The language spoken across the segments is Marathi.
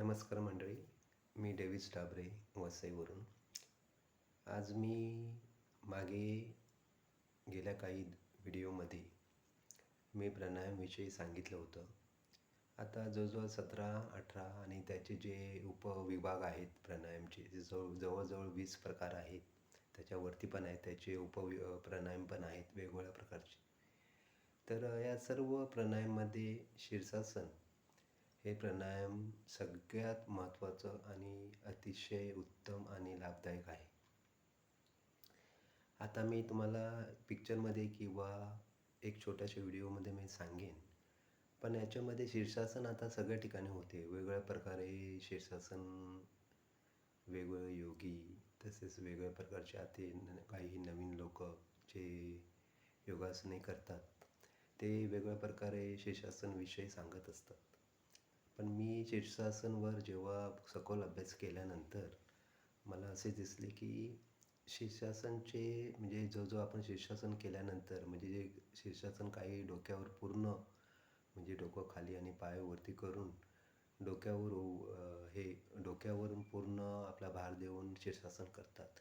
नमस्कार मंडळी मी डेव्हिस डाबरे वसईवरून. आज मी मागे गेल्या काही व्हिडिओमध्ये मी प्राणायामविषयी सांगितलं होतं. आता जवळजवळ सतरा अठरा आणि त्याचे जे उपविभाग आहेत प्राणायामचे जे जवळ जवळजवळ वीस प्रकार आहेत त्याच्यावरती पण आहेत त्याचे उपवि प्राणायाम पण आहेत वेगवेगळ्या प्रकारचे. तर या सर्व प्राणायाममध्ये शीर्षासन हे प्राणायाम सगळ्यात महत्त्वाचं आणि अतिशय उत्तम आणि लाभदायक आहे. आता मी तुम्हाला पिक्चरमध्ये किंवा एक छोट्याशा व्हिडिओमध्ये मी सांगेन. पण याच्यामध्ये शीर्षासन आता सगळ्या ठिकाणी होते. वेगवेगळ्या प्रकारे शीर्षासन वेगवेगळे योगी तसेच वेगवेगळ्या प्रकारचे आता काही नवीन लोक जे योगासने करतात ते वेगवेगळ्या प्रकारे शीर्षासनविषयी सांगत असतात. पण मी शीर्षासनवर जेव्हा सखोल अभ्यास केल्यानंतर मला असे दिसले की शीर्षासनचे म्हणजे जो जो आपण शीर्षासन केल्यानंतर म्हणजे जे शीर्षासन काही डोक्यावर पूर्ण म्हणजे डोकं खाली आणि पाय वरती करून डोक्यावर हे डोक्यावरून पूर्ण आपला भार देऊन शीर्षासन करतात.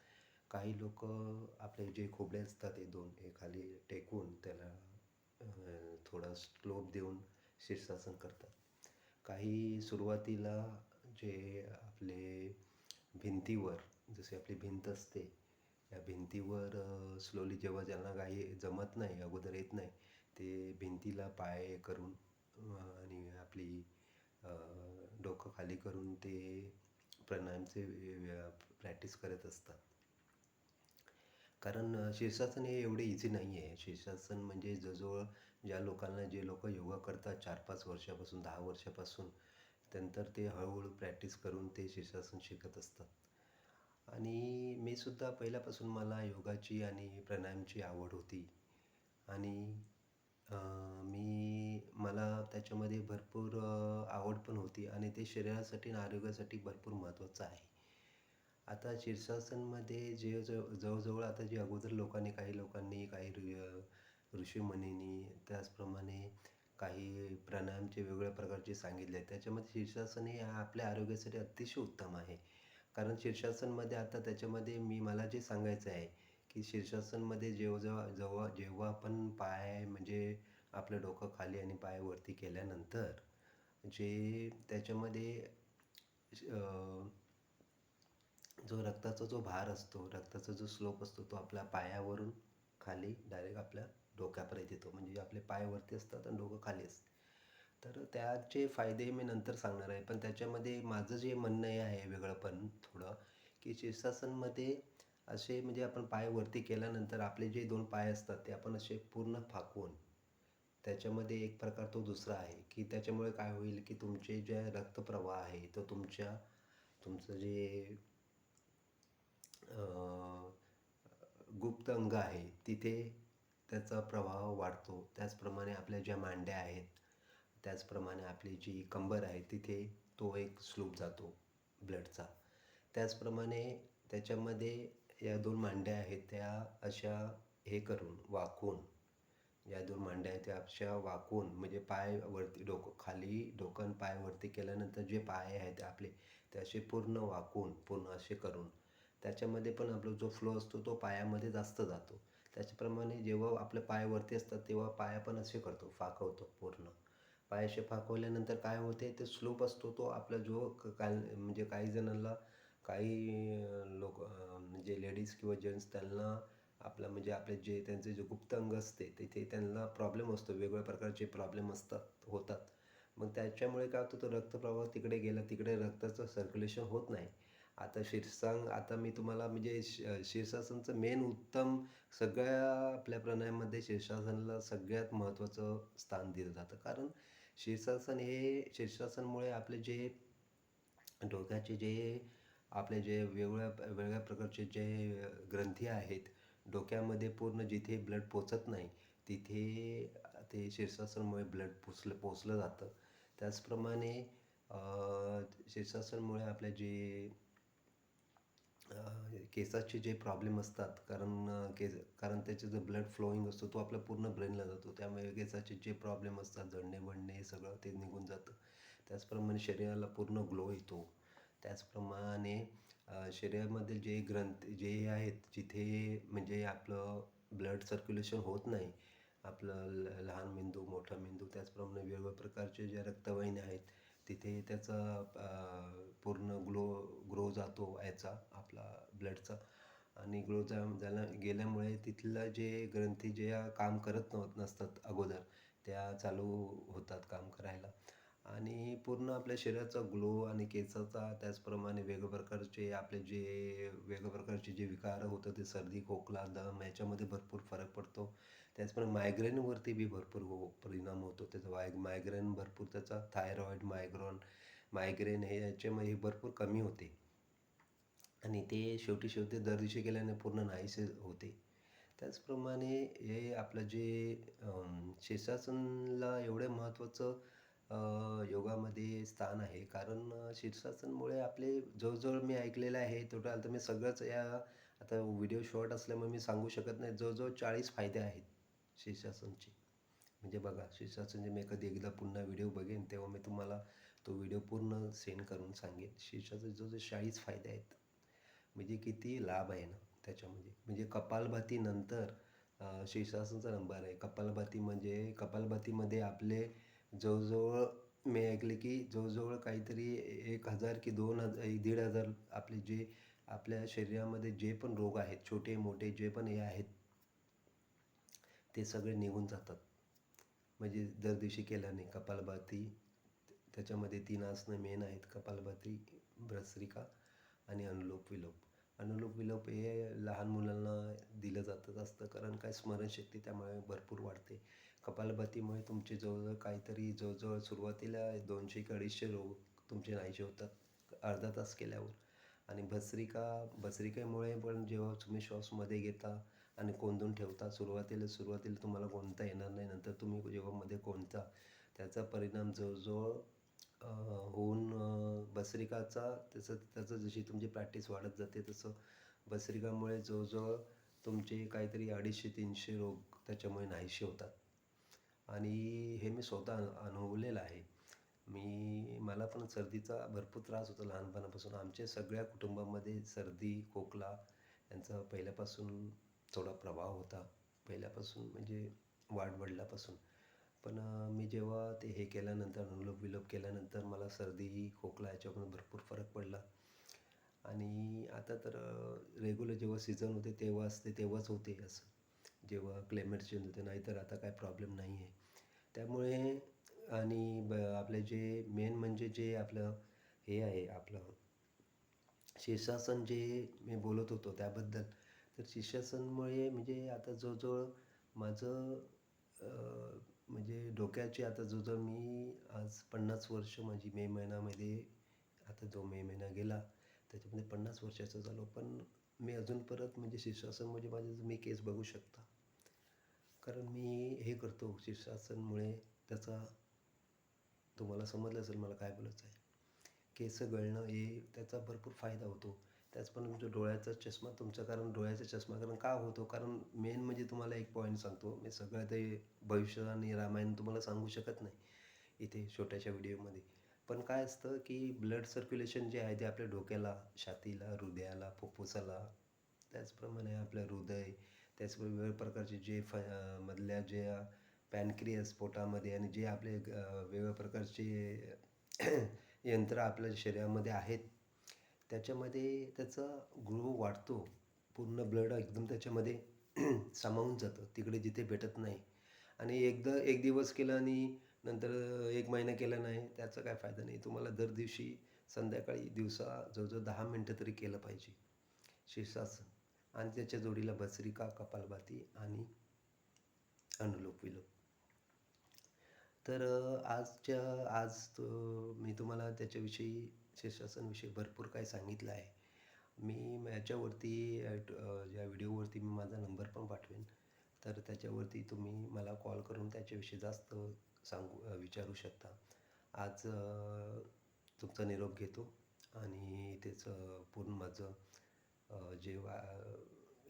काही लोक आपले जे खोबडे असतात हे दोन हे खाली टेकून त्याला थोडा स्लोप देऊन शीर्षासन करतात. काही सुरुवातीला जे आपले भिंतीवर जसे आपली भिंत असते या भिंतीवर स्लोली जेव्हा ज्यांना काही जमत नाही अगोदर येत नाही ते भिंतीला पाय करून आणि आपली डोकं खाली करून ते प्राणायामचे प्रॅक्टिस करत असतात. कारण शीर्षासन हे एवढे इझी नाही आहे शीर्षासन म्हणजे जवळजवळ ज्या लोकांना जे लोक योगा करतात चार पाच वर्षापासून दहा वर्षापासून नंतर ते हळूहळू प्रॅक्टिस करून ते शीर्षासन शिकत असतात. आणि मी सुद्धा पहिल्यापासून मला योगाची आणि प्राणायामची आवड होती. आणि मी मला त्याच्यामध्ये भरपूर आवड पण होती आणि ते शरीरासाठी आणि आरोग्यासाठी भरपूर महत्त्वाचं आहे. आता शीर्षासनमध्ये जे जव जवळजवळ आता जे अगोदर लोकांनी काही लोकांनी काही ऋ ऋषीमुनींनी त्याचप्रमाणे काही प्राणायामचे वेगवेगळ्या प्रकारचे सांगितले. आहेत त्याच्यामध्ये शीर्षासन हे आपल्या आरोग्यासाठी अतिशय उत्तम आहे. कारण शीर्षासनमध्ये आता त्याच्यामध्ये मी मला जे सांगायचं आहे की शीर्षासनमध्ये जेव्हा जेव्हा जेव्हा जेव्हा आपण पाय म्हणजे आपलं डोकं खाली आणि पाय वरती केल्यानंतर जे त्याच्यामध्ये जो रक्ताचा जो भार असतो रक्ताचा जो स्लोप असतो तो आपल्या पायावरून खाली डायरेक्ट आपल्या डोक्यापर्यंत येतो. म्हणजे आपले पाय वरती असतात आणि डोकं खाली असतं. तर त्याचे फायदे मी नंतर सांगणार आहे. पण त्याच्यामध्ये माझं जे म्हणणं आहे वेगळं पण थोडं की शीर्षासनमध्ये असे म्हणजे आपण पाय वरती केल्यानंतर आपले जे दोन पाय असतात ते आपण असे पूर्ण फाकून त्याच्यामध्ये एक प्रकार तो दुसरा आहे की त्याच्यामुळे काय होईल की तुमचे जे रक्तप्रवाह आहे तो तुमच्या तुमचं जे गुप्त अंग आहे तिथे त्याचा प्रभाव वाढतो. त्याचप्रमाणे आपल्या ज्या मांड्या आहेत त्याचप्रमाणे आपली जी कंबर आहे तिथे तो एक स्लूप जातो ब्लडचा. त्याचप्रमाणे त्याच्यामध्ये या दोन मांड्या आहेत त्या अशा हे करून वाकून. या दोन मांड्या आहेत त्या अशा वाकून म्हणजे पाय वरती डोकं खाली डोकं पायवरती पाय वरती केल्यानंतर जे पाय आहेत आपले ते असे पूर्ण वाकून पूर्ण असे करून त्याच्यामध्ये पण आपला जो फ्लो असतो तो पायामध्ये जास्त जातो. त्याच्याप्रमाणे जेव्हा आपले पाय वरती असतात तेव्हा पाया पण असे करतो फाकवतो पूर्ण. पायाशी असे फाकवल्यानंतर काय होते ते स्लोप असतो तो आपला जो काय म्हणजे काही जणांना काही लोक म्हणजे लेडीज किंवा जेंट्स त्यांना आपलं म्हणजे आपले जे त्यांचे जे गुप्त अंग असते तिथे त्यांना प्रॉब्लेम असतो वेगवेगळ्या प्रकारचे प्रॉब्लेम असतात होतात. मग त्याच्यामुळे काय होतं तो रक्तप्रवाह तिकडे गेला तिकडे रक्ताचं सर्क्युलेशन होत नाही. आता शीर्षांग आता मी तुम्हाला म्हणजे शीर्षासनचं मेन उत्तम सगळ्या आपल्या प्राणायामध्ये शीर्षासनाला सगळ्यात महत्त्वाचं स्थान दिलं जातं. कारण शीर्षासन हे शीर्षासनमुळे आपले जे डोक्याचे जे आपले जे वेगवेगळ्या वेगळ्या प्रकारचे जे ग्रंथी आहेत डोक्यामध्ये पूर्ण जिथे ब्लड पोचत नाही तिथे ते शीर्षासनमुळे ब्लड पोचलं पोचलं जातं. त्याचप्रमाणे शीर्षासनमुळे आपले जे केसाचे जे प्रॉब्लेम असतात कारण केस कारण त्याचे जो ब्लड फ्लोईंग असतो तो आपल्या पूर्ण ब्रेनला जातो. त्यामुळे केसाचे जे प्रॉब्लेम असतात जडणे बडणे हे सगळं ते निघून जातं. त्याचप्रमाणे शरीराला पूर्ण ग्लो येतो. त्याचप्रमाणे शरीरामध्ये जे ग्रंथ जे आहेत जिथे म्हणजे आपलं ब्लड सर्क्युलेशन होत नाही आपलं ल लहान मेंदू मोठा मेंदू त्याचप्रमाणे वेगवेगळ्या प्रकारचे जे रक्तवाहिन्या आहेत तिथे त्याचा पूर्ण ग्लो जातो याचा आपला ब्लडचा. आणि ग्लो जा झाला गेल्यामुळे तिथलं जे ग्रंथी ज्या काम करत नव्हत नसतात अगोदर त्या चालू होतात काम करायला. आणि पूर्ण आपल्या शरीराचा ग्लो आणि केसाचा त्याचप्रमाणे वेगळ्या प्रकारचे आपले जे वेगळ्या प्रकारचे जे विकार होतं ते सर्दी खोकला दम याच्यामध्ये भरपूर फरक पडतो. त्याचप्रमाणे मायग्रेनवरती बी भरपूर हो परिणाम होतो. त्याचा वाय मायग्रेन भरपूर त्याचा थायरॉईड मायग्रॉन मायग्रेन हे याच्यामध्ये भरपूर कमी होते. आणि ते शेवटी शेवटी दर दिवशी गेल्याने पूर्ण नाहीसे होते. त्याचप्रमाणे हे आपलं जे शीर्षासनला एवढं महत्त्वाचं योगामध्ये स्थान आहे. कारण शीर्षासनमुळे आपले जवळजवळ मी ऐकलेलं आहे टोटल तर मी सगळंच या आता व्हिडिओ शॉर्ट असल्यामुळे मी सांगू शकत नाही. जवळजवळ चाळीस फायदे आहेत शीर्षासनचे. म्हणजे बघा शीर्षासनचे मी कधी एकदा पुन्हा व्हिडिओ बघेन तेव्हा मी तुम्हाला तो व्हिडिओ पूर्ण सेंड करून सांगेन. शीर्षाचे जवळजवळ चाळीस फायदे आहेत. म्हणजे किती लाभ आहे ना त्याच्यामध्ये. म्हणजे कपालभातीनंतर अ, शीर्षासनचा नंबर आहे. कपालभाती म्हणजे कपालभातीमध्ये आपले जवळजवळ मी ऐकले की जवळजवळ काहीतरी एक हजार की दोन हजार दीड हजार आपले जे आपल्या शरीरामध्ये जे पण रोग आहेत छोटे मोठे जे पण हे आहेत ते सगळे निघून जातात. म्हणजे दर दिवशी केल्याने कपालभाती त्याच्यामध्ये तीन आसनं मेन आहेत कपालभाती भ्रसरिका आणि अनुलोप विलोप. अनुलोप विलोप हे लहान मुलांना दिलं जातं असतं कारण काय स्मरणशक्ती त्यामुळे भरपूर वाढते. कपालभातीमुळे तुमचे जवळजवळ काहीतरी जवळजवळ सुरुवातीला दोनशे की अडीचशे रोग तुमचे नाहीसे होतात अर्धा तास केल्यावर. आणि भस्त्रिका भस्रिकेमुळे पण जेव्हा तुम्ही श्वासमध्ये घेता आणि कोंदून ठेवता सुरुवातीला सुरुवातीला तुम्हाला कोणता येणार नाही नंतर तुम्ही जेव्हा मध्ये कोणता त्याचा परिणाम जवळजवळ होऊन अ, त्याचं त्याचं जशी तुमची प्रॅक्टिस वाढत जाते तसं भस्त्रिकामुळे जवळजवळ तुमचे काहीतरी अडीचशे तीनशे रोग त्याच्यामुळे नाहीसे होतात. आणि हे मी स्वतः अनुभवलेलं आहे. मी मला पण सर्दीचा भरपूर त्रास होता लहानपणापासून. आमच्या सगळ्या कुटुंबामध्ये सर्दी खोकला यांचा पहिल्यापासून थोडा प्रभाव होता. पहिल्यापासून म्हणजे वाढवडिलापासून पण मी जेव्हा ते हे केल्यानंतर अनुलोप विलोप केल्यानंतर मला सर्दी खोकला याच्यामध्ये भरपूर फरक पडला. आणि आता तर रेग्युलर जेव्हा सीझन होते तेव्हाच ते तेव्हाच होते असं. जेव्हा क्लायमेट चेंज होते नाहीतर आता काय प्रॉब्लेम नाही आहे त्यामुळे आणि ब आपले जे मेन म्हणजे जे आपलं हे आहे आपलं शीर्षासन जे मी बोलत होतो त्याबद्दल तर शीर्षासनमुळे म्हणजे आता जवळजवळ माझं म्हणजे डोक्याची आता जो जर मी आज पन्नास वर्ष माझी मे महिन्यामध्ये आता जो मे महिना गेला त्याच्यामध्ये पन्नास वर्षाचा झालो. पण मी अजून परत म्हणजे शीर्षासन म्हणजे माझे तुम्ही केस बघू शकता. कारण मी हे करतो शीर्षासनमुळे त्याचा तुम्हाला समजलं असेल मला काय बोलायचं आहे. केस गळणं हे त्याचा भरपूर फायदा होतो. त्याचप्रमाणे तुमच्या डोळ्याचा चष्मा तुमचा कारण डोळ्याचा चष्मा कारण का होतो? कारण मेन म्हणजे तुम्हाला एक पॉईंट सांगतो. मी सगळं ते भविष्य आणि रामायण तुम्हाला सांगू शकत नाही इथे छोट्याशा व्हिडिओमध्ये पण काय असतं की ब्लड सर्क्युलेशन जे आहे ते आपल्या डोक्याला छातीला हृदयाला फुफ्फुसाला त्याचप्रमाणे आपलं हृदय त्याचप्रमाणे वेगवेगळ्या प्रकारचे जे फ मधल्या ज्या पॅनक्रियस पोटामध्ये आणि जे आपले वेगवेगळ्या प्रकारचे यंत्र आपल्या शरीरामध्ये आहेत त्याच्यामध्ये त्याचा ग्लो वाढतो. पूर्ण ब्लड एकदम त्याच्यामध्ये सामावून जातं. तिकडे जिथे भेटत नाही. आणि एकदा एक दिवस केलं आणि नंतर एक महिना केला नाही त्याचा काय फायदा नाही. तुम्हाला दर दिवशी संध्याकाळी दिवसा जवळजवळ दहा मिनटं तरी केलं पाहिजे. शीर्षासन आणि त्याच्या जोडीला भसरिका कपालभाती आणि अनुलोप विलोप तर आजच्या आज तो मी तुम्हाला त्याच्याविषयी शीर्षासनविषयी भरपूर काही सांगितलं आहे. मी याच्यावरती ज्या या व्हिडिओवरती मी माझा नंबर पण पाठवेन तर त्याच्यावरती तुम्ही मला कॉल करून त्याच्याविषयी जास्त सांगू विचारू शकता. आज तुमचा निरोप घेतो आणि त्याचं पूर्ण माझं जे वा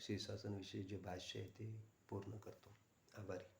शीर्षासनविषयी जे भाष्य आहे ते पूर्ण करतो. आभारी.